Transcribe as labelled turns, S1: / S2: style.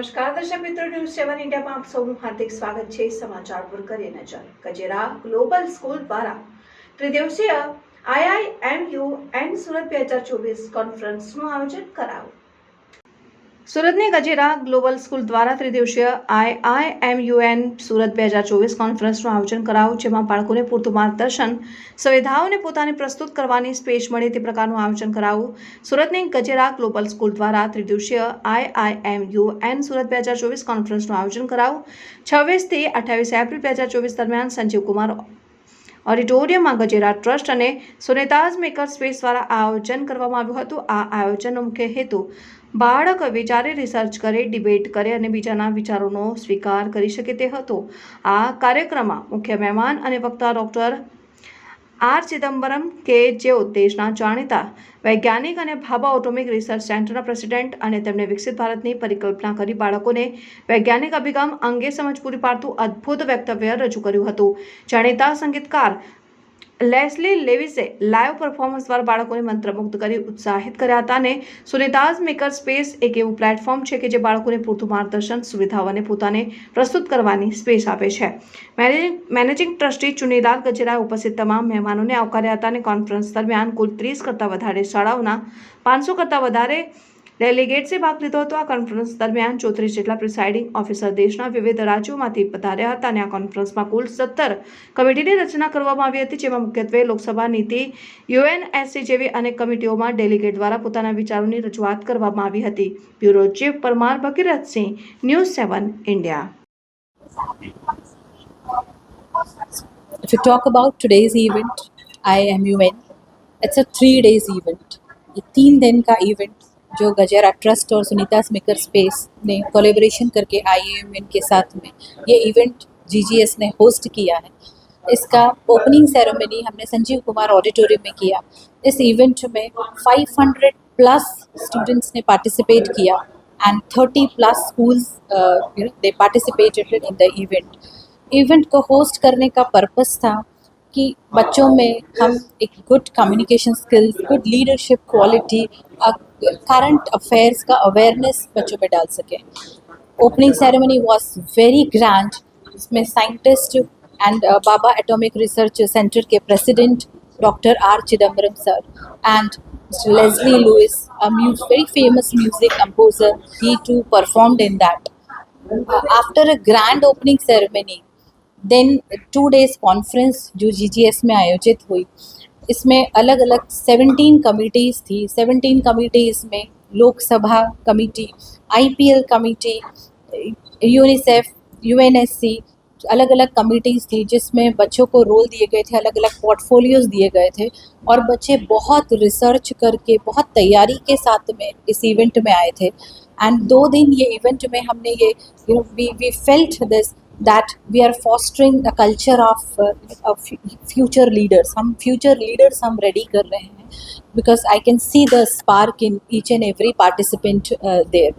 S1: News સેવન ઇન્ડિયામાં આપ સૌનું હાર્દિક સ્વાગત છે. સમાચાર પર કરીએ નજર. કજેરા ગ્લોબલ સ્કૂલ દ્વારા ત્રિદિવસીય આઈઆઈએમયુ એન્ડ સુરત બે હજાર ચોવીસ કોન્ફરન્સનું આયોજન કરાયું. સુરતની ગજેરા ગ્લોબલ સ્કૂલ દ્વારા ત્રિદિવસીય આઈઆઈએમયુએન સુરત બે હજાર ચોવીસ કોન્ફરન્સનું આયોજન કરાયું, જેમાં બાળકોને પૂરતું માર્ગદર્શન, સુવિધાઓને પોતાને પ્રસ્તુત કરવાની સ્પેસ મળે તે પ્રકારનું આયોજન કરાયું. સુરતની ગજેરા ગ્લોબલ સ્કૂલ દ્વારા ત્રિદિવસીય આઈઆઈએમયુએન સુરત બે હજાર ચોવીસ કોન્ફરન્સનું આયોજન કરાયું. છવ્વીસથી અઠ્યાવીસ એપ્રિલ બે હજાર ચોવીસ દરમિયાન સંજીવ કુમાર ઓડિટોરિયમમાં ગજેરા ટ્રસ્ટ અને સુનેતાઝ મેકર સ્પેસ દ્વારા આયોજન કરવામાં આવ્યું હતું. આ આયોજનનો મુખ્ય હેતુ બાળક વિચારે, રિસર્ચ કરે, ડિબેટ કરે અને બીજાના વિચારોનો સ્વીકાર કરી શકે તે હતો. આ કાર્યક્રમમાં મુખ્ય મહેમાન અને વક્તા ડૉક્ટર આર ચિદમ્બરમ કે જેઓ દેશના જાણીતા વૈજ્ઞાનિક અને ભાભા ઓટોમિક રિસર્ચ સેન્ટરના પ્રેસિડેન્ટ અને તેમણે વિકસિત ભારતની પરિકલ્પના કરી બાળકોને વૈજ્ઞાનિક અભિગમ અંગે સમજ પૂરી પાડતું અદ્ભુત વક્તવ્ય રજૂ કર્યું હતું. જાણીતા સંગીતકાર લેસ્લી લેવિસે લાઈવ પરફોર્મન્સ દ્વારા બાળકોને મંત્રમુગ્ધ કરી, ઉત્સાહિત કર્યા હતા અને સુનિતાઝ મેકર સ્પેસ એક એવું પ્લેટફોર્મ છે કે જે બાળકોને પૂરતું માર્ગદર્શન સુવિધાઓ અને પોતાને પ્રસ્તુત કરવાની સ્પેસ આપે છે. મેનેજિંગ ટ્રસ્ટી ચુનીલાલ ગજેરાએ ઉપસ્થિત તમામ મહેમાનોને આવકાર્યા હતા અને કોન્ફરન્સ દરમિયાન કુલ ત્રીસ કરતાં વધારે શાળાઓના પાંચસો કરતાં વધારે ડેલિગેટ્સે ભાગ લીધો હતો આ કોન્ફરન્સ દરમિયાન ચોત્રીસ જેટલા પ્રિસાઇડિંગ ઓફિસર દેશના વિવિધ રાજ્યોમાંથી પધાર્યા હતા અને આ કોન્ફરન્સમાં કુલ સત્તર કમિટીની રચના કરવામાં આવી હતી જેમાં મુખ્યત્વે લોકસભા નીતિ યુએનએસસી જેવી અનેક કમિટીઓમાં ડેલિગેટ દ્વારા પોતાના વિચારોની રજૂઆત કરવામાં આવી હતી bureau chief Parmar Bhagirathsinh news seven India
S2: If you talk about today's event, IMUN, it's a three days event. ये तीन दिन का इवेंट जो गजेरा ट्रस्ट और सुनीता स्मिकर स्पेस ने कोलेबोरेशन करके आईएमएन के साथ में ये इवेंट जीजीएस ने होस्ट किया है। इसका ओपनिंग सेरेमनी हमने संजीव कुमार ऑडिटोरियम में किया। इस इवेंट में 500 प्लस स्टूडेंट्स ने पार्टिसिपेट किया and 30 plus schools they participated in the event event को होस्ट करने का पर्पस था कि बच्चों में हम एक good communication skills good leadership quality current affairs का अवेयरनेस बच्चों में डाल सकें opening ceremony was very grand इसमें scientist and Bhabha atomic research centre के president doctor R Chidambaram sir and Leslie Lewis, a mu- very famous music composer, he too performed in that. Uh, after a grand opening ceremony, then two days conference जो GGS में आयोजित हुई इसमें अलग अलग 17 committees थी। 17 committees में Lok Sabha committee IPL committee UNICEF UNSC अलग अलग कमिटीज़ थी जिसमें बच्चों को रोल दिए गए थे अलग अलग पोर्टफोलियोज दिए गए थे और बच्चे बहुत रिसर्च करके, बहुत तैयारी के साथ में इस इवेंट में आए थे। एंड दो दिन ये इवेंट में हमने ये you know we we felt this that we are fostering a culture of, uh, of future leaders हम future leaders हम ready कर रहे हैं because I can see the spark in each and every participant uh, there